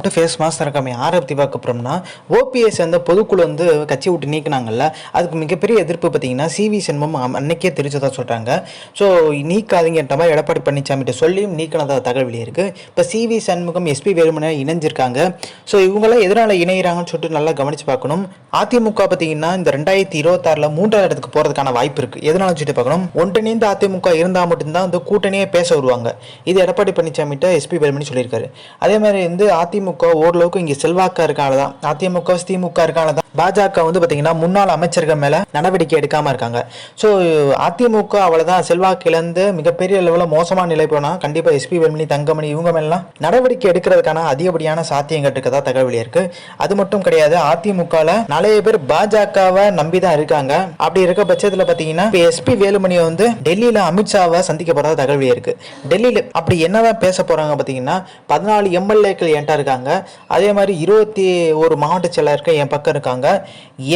மட்டும் face mask இருக்காமே யாரை பற்றி பார்க்க போகிறோம்னா ஓபிஎஸ் அந்த பொதுக்குழு வந்து கட்சி விட்டு நீக்கினாங்கல்ல அதுக்கு மிகப்பெரிய எதிர்ப்பு பார்த்தீங்கன்னா சிவி சென்மம் அன்னைக்கே தெரிஞ்சதாக சொல்கிறாங்க ஸோ நீக்காதீங்கன்ற மாதிரி எடப்பாடி பழனிசாமிகிட்ட சொல்லியும் நீக்கினதாக தகவல் இருக்குது இப்போ சிவி சண்முகம் எஸ்பி வேலுமணி இணைஞ்சிருக்காங்க. ஸோ இவங்களாம் எதனால் இணையிறாங்கன்னு சொல்லிட்டு நல்லா கவனித்து பார்க்கணும். அதிமுக பார்த்தீங்கன்னா இந்த ரெண்டாயிரத்தி இருபத்தாறில் மூன்றாவது இடத்துக்கு போகிறதுக்கான வாய்ப்பு இருக்குது எதனால சொல்லிட்டு பார்க்கணும்? ஒன்றிணைந்து அதிமுக இருந்தால் மட்டும்தான் வந்து கூட்டணியே பேச வருவாங்க. இது எடப்பாடி பழனிசாமிகிட்ட எஸ்பி வேலுமணி சொல்லியிருக்காரு. அதே மாதிரி வந்து அதிமுக ஓரளவுக்கு இங்கே செல்வாக்கா இருக்கானதான் அதிமுக திமுக இருக்கானதான் பாஜக வந்து பார்த்தீங்கன்னா முன்னாள் அமைச்சர்கள் மேலே நடவடிக்கை எடுக்காமல் இருக்காங்க. ஸோ அதிமுக அவ்வளோதான் செல்வாக்கு இழந்து மிகப்பெரிய லெவலில் மோசமான நிலை போனால் கண்டிப்பாக எஸ்பி வேல்மணி தங்கமணி இவங்க மேலாம் நடவடிக்கை எடுக்கிறதுக்கான அதிகப்படியான சாத்தியங்கள் இருக்கதா தகவல் இருக்குது இருக்கு. அது மட்டும் கிடையாது அதிமுகவில் நிறைய பேர் பாஜகவை நம்பி தான் இருக்காங்க. அப்படி இருக்க பட்சத்தில் பார்த்தீங்கன்னா இப்போ எஸ்பி வேலுமணி வந்து டெல்லியில் அமித்ஷாவை சந்திக்க போகிறதா தகவல் இருக்கு. டெல்லியில் அப்படி என்னதான் பேச போகிறாங்க பார்த்தீங்கன்னா பதினாலு எம்எல்ஏக்கள் என்கிட்ட இருக்காங்க. அதே மாதிரி இருபத்தி ஒரு மாவட்ட செயலர்கள் என் பக்கம் இருக்காங்க.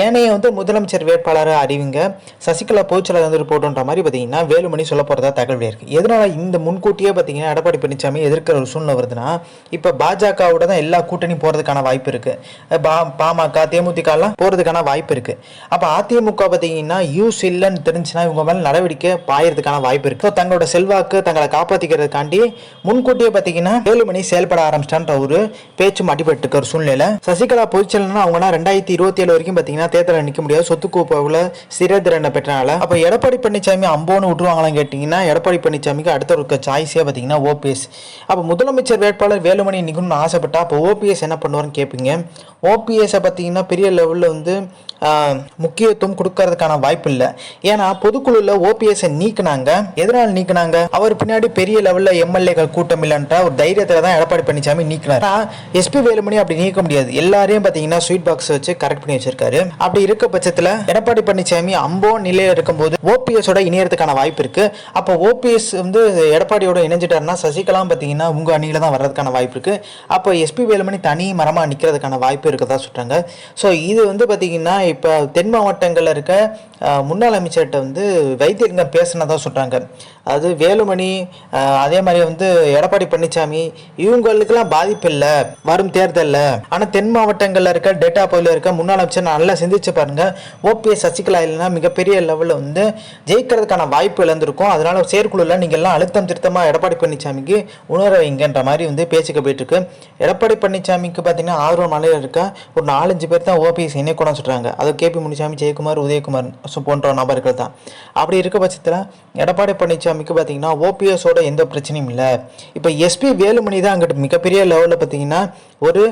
ஏனைய வந்து முதலமைச்சர் வேட்பாளரை அறிவிங்க. சசிகலா பொதுச்செயலாளர் வந்து போட்டோன்ற மாதிரி பார்த்தீங்கன்னா வேலுமணி சொல்ல போகிறதா தகவல் இருக்குது எதனால இந்த முன்கூட்டியே பார்த்தீங்கன்னா எடப்பாடி பழனிசாமி எதிர்க்கிற ஒரு சூழ்நிலை வருதுன்னா இப்போ பாஜகவோட தான் எல்லா கூட்டணி போகிறதுக்கான வாய்ப்பு இருக்குது பா பாமக தேமுதிகலாம் போகிறதுக்கான வாய்ப்பு இருக்குது அப்போ அதிமுக பார்த்தீங்கன்னா யூஸ் இல்லைன்னு தெரிஞ்சுன்னா இவங்க மேலே நடவடிக்கை பாயறதுக்கான வாய்ப்பு இருக்குது தங்களோட செல்வாக்கு தங்களை காப்பாற்றிக்கிறதுக்காண்டி முன்கூட்டியே பார்த்தீங்கன்னா வேலுமணி செயல்பட ஆரம்பிச்சிட்டான்ற ஒரு பேச்சும் அடிபட்டு இருக்கிற ஒரு சூழ்நிலை சசிகலா பொதுச்செயலாளர் அவங்கன்னா ரெண்டாயிரத்தி இருபத்தி ஏழு வரைக்கும் பார்த்தீங்கன்னா தேர்தலில் நிற்க முடியாது. சொத்து கூப்பாவில் சிறதிறனை பெற்றனால. அப்போ எடப்பாடி பழனிசாமி அம்போன்னு விட்டுருவாங்களான்னு கேட்டிங்கன்னா எடப்பாடி பழனிசாமிக்கு அடுத்த ஒரு சாய்ஸே பார்த்தீங்கன்னா ஓபிஎஸ். அப்போ முதலமைச்சர் வேட்பாளர் வேலுமணி நிற்கணும்னு ஆசைப்பட்டா அப்போ ஓபிஎஸ் என்ன பண்ணுவார்னு கேட்பீங்க ஓபிஎஸ்ஸை பார்த்தீங்கன்னா பெரிய லெவலில் வந்து முக்கியத்துவம் கொடுக்கறதுக்கான வாய்ப்பு இல்லை. ஏன்னா பொதுக்குழுல ஓபிஎஸ்ஸை நீக்கினாங்க. எதனால் நீக்கினாங்க? அவர் பின்னாடி பெரிய லெவலில் எம்எல்ஏக்கள் கூட்டம் இல்லைன்ற ஒரு தைரியத்தில் தான் எடப்பாடி பழனிசாமி நீக்கினார். எஸ்பி வேலுமணி அப்படி நீக்க முடியாது. எல்லாரையும் பார்த்தீங்கன்னா ஸ்வீட் பாக்ஸ் வச்சு கரெக்ட் பண்ணி வச்சிருக்காரு. அப்படி இருக்க பட்சத்தில் எடப்பாடி பழனிசாமி அம்போ நிலையில் இருக்கும்போது ஓபிஎஸோட இணையறதுக்கான வாய்ப்பு இருக்கு. அப்போ ஓபிஎஸ் வந்து எடப்பாடியோட இணைஞ்சிட்டாருன்னா சசிகலாம் பார்த்தீங்கன்னா உங்க அணியில தான் வர்றதுக்கான வாய்ப்பு இருக்கு. அப்போ எஸ்பி வேலுமணி தனி மரமா நிற்கிறதுக்கான வாய்ப்பு இருக்கதா சொல்றாங்க. ஸோ இது வந்து பார்த்தீங்கன்னா இப்போ தென் மாவட்டங்களில் இருக்க முன்னாள் அமைச்சர்கிட்ட வந்து வைத்தியலிங்கம் பேசினதா சொல்றாங்க. அது வேலுமணி அதே மாதிரி வந்து எடப்பாடி பழனிசாமி இவங்களுக்கெல்லாம் பாதிப்பு இல்லை. வரும் தேர்தலில். ஆனால் தென் மாவட்டங்களில் இருக்க டேட்டா பகுதியில் இருக்க முன்னாள் அமைச்சர் நல்லா சிந்திச்சு பாருங்கள் ஓபிஎஸ் சசிகலா இல்லைன்னா மிகப்பெரிய லெவலில் வந்து ஜெயிக்கிறதுக்கான வாய்ப்பு இழந்திருக்கும். அதனால் செயற்குழுல நீங்கள் எல்லாம் அழுத்தம் திருத்தமாக எடப்பாடி பழனிசாமிக்கு உணர வைங்கன்ற மாதிரி வந்து பேச்சுக்கு போயிட்டுருக்கு. எடப்பாடி பழனிசாமிக்கு பார்த்தீங்கன்னா ஆர்வம் மலையில் இருக்க ஒரு நாலஞ்சு பேர் தான் ஓபிஎஸ் இணைக்கூடம் சொல்கிறாங்க அது கேபி முனிசாமி ஜெயக்குமார் உதயகுமார் போன்ற நபர்கள் தான். அப்படி இருக்க பட்சத்தில் எடப்பாடி பழனிசாமிக்கு பார்த்தீங்கன்னா ஓபிஎஸோட எந்த பிரச்சனையும் இல்லை. இப்போ எஸ்பி வேலுமணி தான் அங்கிட்டு மிகப்பெரிய லெவலில் பார்த்தீங்கன்னா ஒரு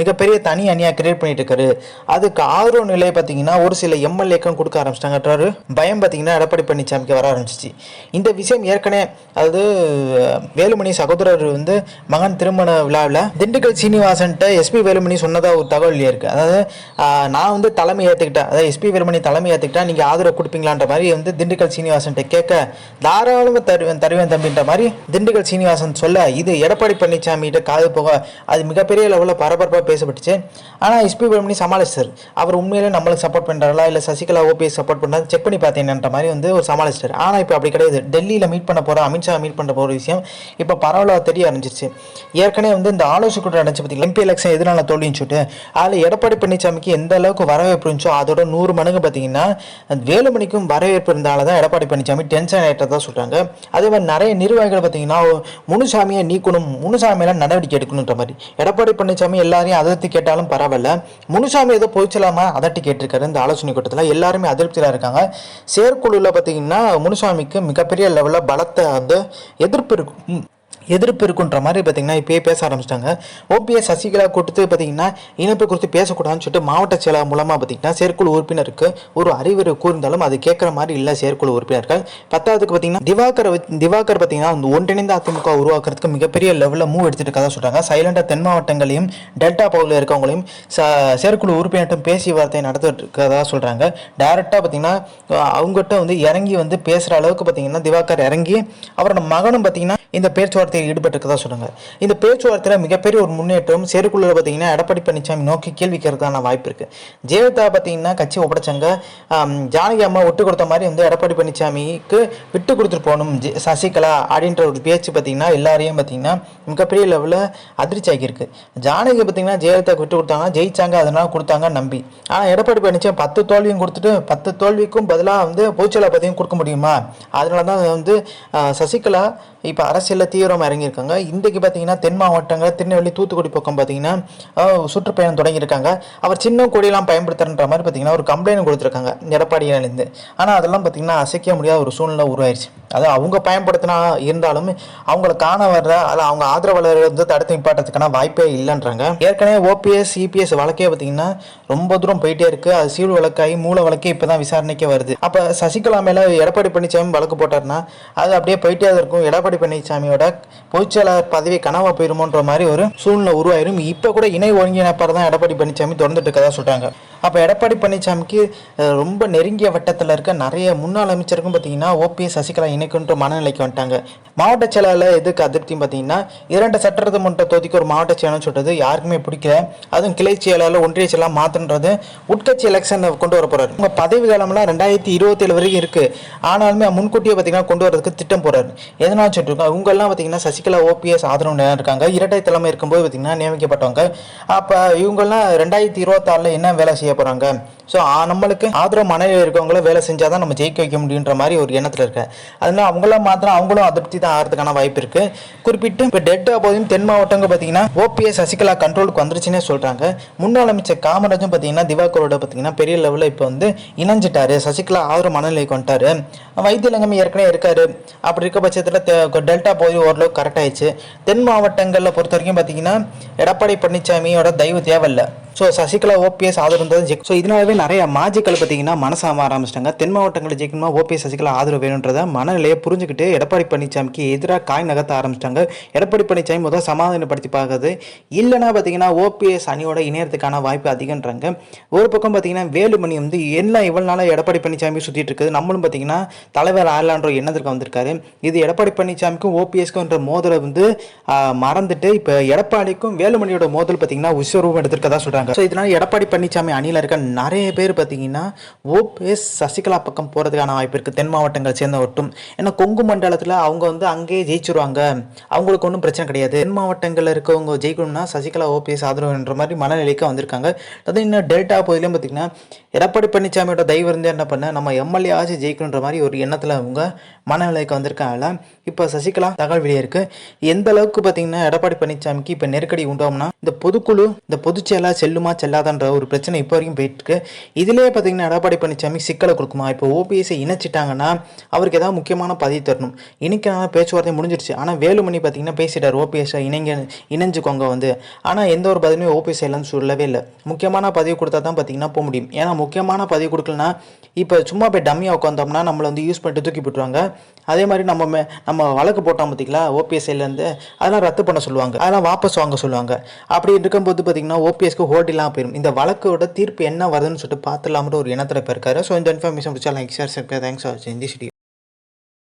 மிகப்பெரிய தனி அணியாக கிரியேட் பண்ணிட்டு இருக்காரு அதுக்கு ஆதரவு நிலை பார்த்தீங்கன்னா ஒரு சில எம்எல்ஏக்கும் கொடுக்க ஆரம்பிச்சிட்டாங்கன்றாரு பயம் பார்த்தீங்கன்னா எடப்பாடி பழனிசாமிக்கு வர ஆரம்பிச்சிச்சு. இந்த விஷயம் ஏற்கனவே அதாவது வேலுமணி சகோதரர் வந்து மகன் திருமண விழாவில் திண்டுக்கல் சீனிவாசன்ட்ட எஸ்பி வேலுமணி சொன்னதாக ஒரு தகவல் இருக்கு. அதாவது நான் வந்து தலைமை ஏற்றுக்கிட்டேன் அதாவது எஸ்பி வேலுமணி தலைமை ஏற்றுக்கிட்டா நீங்கள் ஆதரவு கொடுப்பீங்களான்ற மாதிரி வந்து திண்டுக்கல் சீனிவாசன்ட்ட கேட்க தாராளமாக தருவேன் தருவேன் தம்பின்ற மாதிரி திண்டுக்கல் சீனிவாசன் சொல்ல இது எடப்பாடி பழனிசாமிகிட்ட காது போக அது மிகப்பெரிய லெவலில் பரபரப்பாக பேசப்பட்டுச்சு. ஆனால் எஸ்பி வேலுமணி சமாளிச்சார் அவர் உண்மையிலே நம்மளுக்கு சப்போர்ட் பண்ணுறாரா இல்லை சசிகலா ஓபிஎஸ் சப்போர்ட் பண்ணுறது செக் பண்ணி பார்த்தீங்கன்ற மாதிரி வந்து ஒரு சமாளிச்சிட்டார். ஆனால் இப்போ அப்படி கிடையாது. டெல்லியில் மீட் பண்ண போகிற அமித்ஷா மீட் பண்ண போகிற விஷயம் இப்போ பரவலாக தெரிய ஆரம்பிச்சிருச்சு. ஏற்கனவே வந்து இந்த ஆலோசனை கூட நடந்துச்சு பார்த்தீங்களா எம்பி எலெக்ஷன் எதனால தோல்வின்னு சொல்லிட்டு. அதில் எடப்பாடி பழனிசாமிக்கு எந்த அளவுக்கு வரவேற்பு இருந்துச்சோ அதோட நூறு மடங்கு பார்த்தீங்கன்னா வேலுமணிக்கும் வரவேற்பு இருந்தால தான் எடப்பாடி பழனிசாமி டென்ஷன் ஆகிட்டதாக சொல்கிறாங்க அதே மாதிரி நிறைய நிர்வாகிகள் பார்த்தீங்கன்னா முனுசாமியை நீக்கணும் முனுசாமியெல்லாம் நடவடிக்கை எடுக்கணுன்ற மாதிரி. எடப்பாடி பழனிசாமி எல்லாரையும் அதட்டி கேட்டாலும் பரவாயில்ல. முனுசாமி ஏதோ போயிச்சலாமா? அதட்டி கேட்டிருக்காரு இந்த ஆலோசனை கூட்டத்தில். எல்லாருமே அதிருப்தியில் இருக்காங்க. செயற்குழுவில் பார்த்தீங்கன்னா முனுசாமிக்கு மிகப்பெரிய லெவலில் பலத்தை வந்து எதிர்ப்பு இருக்கும். எதிர்ப்பு இருக்குன்ற மாதிரி பார்த்தீங்கன்னா இப்பயே பேச ஆரம்பிச்சிட்டாங்க. ஓபிஎஸ் சசிகலா கொடுத்து பார்த்தீங்கன்னா இணைப்பு குறித்து பேசக்கூடாதுன்னு சொல்லிட்டு மாவட்ட செயலாளர் மூலமாக பார்த்தீங்கன்னா செயற்குழு உறுப்பினருக்கு ஒரு அறிவுரை கூர்ந்தாலும் அது கேட்குற மாதிரி இல்லை செயற்குழு உறுப்பினர்கள். பத்தாவதுக்கு பார்த்தீங்கன்னா திவாகர் வச்சு- திவாகர் பார்த்தீங்கன்னா அந்த ஒன்றிணைந்த அதிமுக உருவாக்குறதுக்கு மிகப்பெரிய லெவலில் மூவ் எடுத்துட்டு இருக்கதா சொல்கிறாங்க சைலண்டாக தென் மாவட்டங்களையும் டெல்டா பகுதியில் இருக்கவங்களையும் ச செயற்குழு உறுப்பினர்கிட்ட பேசி வார்த்தை நடத்திட்டு இருக்கதா சொல்கிறாங்க டைரெக்டாக பார்த்தீங்கன்னா அவங்ககிட்ட வந்து இறங்கி வந்து பேசுகிற அளவுக்கு பார்த்தீங்கன்னா திவாகர் இறங்கி அவரோட மகனும் பார்த்தீங்கன்னா இந்த பேச்சுவார்த்தையில் ஈடுபட்டிருக்கதா சொன்னாங்க இந்த பேச்சுவார்த்தையில் மிகப்பெரிய ஒரு முன்னேற்றம் சேருக்குள்ள பார்த்தீங்கன்னா எடப்பாடி பழனிசாமி நோக்கி கேள்வி கேட்கறதுக்கான வாய்ப்பு இருக்கு. ஜெயலலிதா பார்த்தீங்கன்னா கட்சி ஒப்படைச்சாங்க ஜானகி அம்மா விட்டு கொடுத்த மாதிரி வந்து எடப்பாடி பழனிசாமிக்கு விட்டு கொடுத்துட்டு போகணும். ஜெ- சசிகலா அப்படின்ற ஒரு பேச்சு பார்த்தீங்கன்னா எல்லாரையும் பார்த்தீங்கன்னா மிகப்பெரிய லெவலில் அதிர்ச்சி ஆகியிருக்கு ஜானகி பார்த்தீங்கன்னா ஜெயலலிதா விட்டு கொடுத்தாங்க. ஜெயிச்சாங்க அதனால கொடுத்தாங்க நம்பி. ஆனால் எடப்பாடி பழனிசாமி பத்து தோல்வியும் கொடுத்துட்டு பத்து தோல்விக்கும் பதிலாக வந்து பொதுச்செயலா பதவியும் கொடுக்க முடியுமா? அதனால தான் வந்து சசிகலா இப்போ அரசு அரசியலில் தீவிரமாக இறங்கியிருக்காங்க. இன்றைக்கு பார்த்தீங்கன்னா தென் மாவட்டங்கள் திருநெல்வேலி தூத்துக்குடி பக்கம் பார்த்தீங்கன்னா சுற்றுப்பயணம் தொடங்கியிருக்காங்க. அவர் சின்ன கொடியெல்லாம் பயன்படுத்துறன்ற மாதிரி பார்த்தீங்கன்னா ஒரு கம்ப்ளைண்ட் கொடுத்துருக்காங்க எடப்பாடியிலேருந்து. ஆனால் அதெல்லாம் பார்த்தீங்கன்னா அசைக்க முடியாத ஒரு சூழ்நிலை உருவாயிருச்சு. அது அவங்க பயன்படுத்தினா இருந்தாலும் அவங்கள காண வர்ற அல்ல அவங்க ஆதரவாளர்கள் வந்து தடுத்து நிப்பாட்டுறதுக்கான வாய்ப்பே இல்லைன்றாங்க. ஏற்கனவே ஓபிஎஸ் சிபிஎஸ் வழக்கே பார்த்தீங்கன்னா ரொம்ப தூரம் போயிட்டே இருக்குது அது சீல் வழக்காகி மூல வழக்கே இப்போ தான் விசாரணைக்கே வருது. அப்போ சசிகலா மேலே எடப்பாடி பழனிசாமி வழக்கு போட்டார்னா அது அப்படியே போயிட்டே தான் இருக்கும். எடப்பாடி பழனிசாமியோட பொதுச்செயலாளர் பதவி கனவா போயிருமோன்ற மாதிரி ஒரு சூழ்நிலை உருவாயிரும். இப்போ கூட இணை ஒருங்கிணைப்பாளர் தான் எடப்பாடி பழனிசாமி தொடர்ந்துட்டு இருக்கதா சொல்றாங்க. அப்போ எடப்பாடி பழனிசாமிக்கு ரொம்ப நெருங்கிய வட்டத்தில் இருக்க நிறைய முன்னாள் அமைச்சருக்கும் பார்த்தீங்கன்னா ஓபிஎஸ் சசிகலா இணைக்குன்ற மனநிலைக்கு வந்துட்டாங்க. மாவட்ட செயலாளர் எதுக்கு அதிருப்தியும் பார்த்தீங்கன்னா இரண்டு சட்டமன்ற தொகுதிக்கு ஒரு மாவட்ட செயலாளர் சொல்கிறது யாருக்குமே பிடிக்கல. அதுவும் கிளை செயலாளர் ஒன்றிய செயலாளர் மாற்றுன்றது உட்கட்சி எலெக்ஷன் கொண்டு வர போகிறார் உங்கள் பதவி காலம்லாம் ரெண்டாயிரத்தி இருபத்தேழு வரைக்கும் இருக்குது ஆனாலுமே முன்கூட்டியே பார்த்தீங்கன்னா கொண்டு வரதுக்கு திட்டம் போகிறார் எதனால் சொல்லிட்டு இருக்கோம்? இவங்கெல்லாம் பார்த்தீங்கன்னா சசிகலா ஓபிஎஸ் ஆதரவு இருக்காங்க. இரட்டை தலைமை இருக்கும்போது பார்த்தீங்கன்னா நியமிக்கப்பட்டவங்க. அப்போ இவங்கெல்லாம் ரெண்டாயிரத்தி இருபத்தாறில் என்ன வேலை செய்ய போறாங்க ஸோ நம்மளுக்கு ஆதரவு மனைவி இருக்கவங்கள வேலை செஞ்சால் தான் நம்ம ஜெயிக்க வைக்க முடியுன்ற மாதிரி ஒரு எண்ணத்தில் இருக்க. அதனால அவங்கள மாத்திரம் அவங்களும் அதிருப்தி தான் ஆகிறதுக்கான வாய்ப்பு இருக்கு. குறிப்பிட்டு இப்போ டெல்டா பகுதியும் தென் மாவட்டங்கள் பார்த்தீங்கன்னா ஓபிஎஸ் சசிகலா கண்ட்ரோலுக்கு வந்துருச்சுன்னே சொல்றாங்க. முன்னாள் அமைச்சர் காமராஜும் பார்த்தீங்கன்னா திவாகரோட பார்த்தீங்கன்னா பெரிய லெவலில் இப்போ வந்து இணைஞ்சிட்டாரு. சசிகலா ஆதரவு மனநிலைக்கு வந்துட்டாரு வைத்தியலிங்கம் ஏற்கனவே இருக்காரு. அப்படி இருக்க பட்சத்தில் டெல்டா போய் ஓரளவுக்கு கரெக்ட் ஆயிடுச்சு. தென் மாவட்டங்களில் பொறுத்த வரைக்கும் பார்த்தீங்கன்னா எடப்பாடி பழனிசாமியோட தயவு தேவையில்லை. ஸோ சசிகலா ஓபிஎஸ் ஆதரவு தான் ஜெயிக்கும். ஸோ இதனாலவே நிறைய மாஜிக்கள் பார்த்தீங்கன்னா மனசாம ஆரம்பிச்சிட்டாங்க. தென் மாவட்டங்களில் ஜெயிக்கணுமா ஓபிஎஸ் சசிகலா ஆதரவு வேணுன்றத மனநிலையை புரிஞ்சுக்கிட்டு எடப்பாடி பழனிசாமிக்கு எதிராக காய் நகர்த்த ஆரம்பிச்சிட்டாங்க. எடப்பாடி பழனிசாமி முதல் சமாதானப்படுத்தி பார்க்குறது இல்லைன்னா பார்த்தீங்கன்னா ஓபிஎஸ் அணியோட இணையத்துக்கான வாய்ப்பு அதிகன்றாங்க. ஒரு பக்கம் பார்த்தீங்கன்னா வேலுமணி வந்து எல்லாம் இவ்வளோ நாளாக எடப்பாடி பழனிசாமி சுற்றிட்டு இருக்குது? நம்மளும் பார்த்தீங்கன்னா தலைவர் ஆடலான்ற எண்ணத்திற்கு வந்திருக்காரு. இது எடப்பாடி பழனிசாமிக்கும் ஓபிஎஸ்க்கும்ன்ற மோதலை வந்து மறந்துட்டு இப்போ எடப்பாடிக்கும் வேலுமணியோட மோதல் பார்த்தீங்கன்னா விஸ்வரூபம் எடுத்திருக்கதா சொல்றாங்க ஸோ இதனால் எடப்பாடி பழனிசாமி அணியில் இருக்க நிறைய பேர் பார்த்தீங்கன்னா ஓபிஎஸ் சசிகலா பக்கம் போகிறதுக்கான வாய்ப்பு இருக்குது தென் மாவட்டங்கள் சேர்ந்த ஒட்டும். ஏன்னா கொங்கு மண்டலத்தில் அவங்க வந்து அங்கேயே ஜெயிச்சிருவாங்க. அவங்களுக்கு ஒன்றும் பிரச்சனை கிடையாது. தென் மாவட்டங்களில் இருக்கவங்க ஜெயிக்கணும்னா சசிகலா ஓபிஎஸ் ஆதரவுன்ற மாதிரி மனநிலைக்கு வந்திருக்காங்க. அதாவது இன்னும் டெல்டா பகுதியிலும் பார்த்தீங்கன்னா எடப்பாடி பழனிசாமியோட தயவு இருந்து என்ன பண்ண நம்ம எம்எல்ஏ ஆச்சு ஜெயிக்கணுன்ற மாதிரி ஒரு எண்ணத்தில் அவங்க மனநிலைக்கு வந்திருக்காங்கல்ல. இப்போ சசிகலா தகவல் வெளியே இருக்குது எந்த அளவுக்கு பார்த்தீங்கன்னா எடப்பாடி பழனிசாமிக்கு இப்போ நெருக்கடி உண்டோம்னா இந்த பொதுக்குழு இந்த பொதுச்செயலாக செல்லுமா செல்லாதான்ற ஒரு பிரச்சனை இப்போ வரைக்கும் போயிட்டுருக்கு. இதுலேயே பார்த்தீங்கன்னா எடப்பாடி பழனிசாமி சிக்கலை கொடுக்குமா? இப்போ ஓபிஎஸ்ஐ இணைச்சிட்டாங்கன்னா அவருக்கு ஏதாவது முக்கியமான பதவி தரணும். இன்றைக்கான பேச்சுவார்த்தை முடிஞ்சிருச்சு. ஆனால் வேலுமணி பார்த்தீங்கன்னா பேசிட்டார். ஓபிஎஸ்ஐ இணைங்க இணைஞ்சுக்கோங்க வந்து. ஆனால் எந்த ஒரு பதவியுமே ஓபிஎஸ் இல்லைன்னு சொல்லவே இல்லை. முக்கியமான பதவி கொடுத்தா தான் பார்த்தீங்கன்னா போக முடியும். ஏன்னா முக்கியமான பதவி கொடுக்கலனா இப்போ சும்மா போய் டம்மியாக உட்காந்தோம்னா நம்மளை வந்து யூஸ் பண்ணிட்டு தூக்கி போட்டுருவாங்க. அதே மாதிரி நம்ம மே- நம்ம வழக்கு போட்டோம் பார்த்தீங்களா? ஓபிஎஸ்ஐலேருந்து அதெல்லாம் ரத்து பண்ண சொல்லுவாங்க. அதெல்லாம் வாபஸ் வாங்க சொல்லுவாங்க. அப்படி இருக்கும்போது பார்த்தீங்கன்னா ஓபிஎஸ்க்கு ஹோல்ட் இல்லாமல் போயிடும் இந்த வழக்கோட தீர்ப்பு என்ன வருதுன்னு சொல்லிட்டு பார்த்துலாம்ன்ற ஒரு இனத்தில் போயிருக்காரு ஸோ இந்த இன்ஃபர்மேஷன் பிடிச்சா லைக் ஷேர் தேங்க்ஸ் ஃபார் இந்த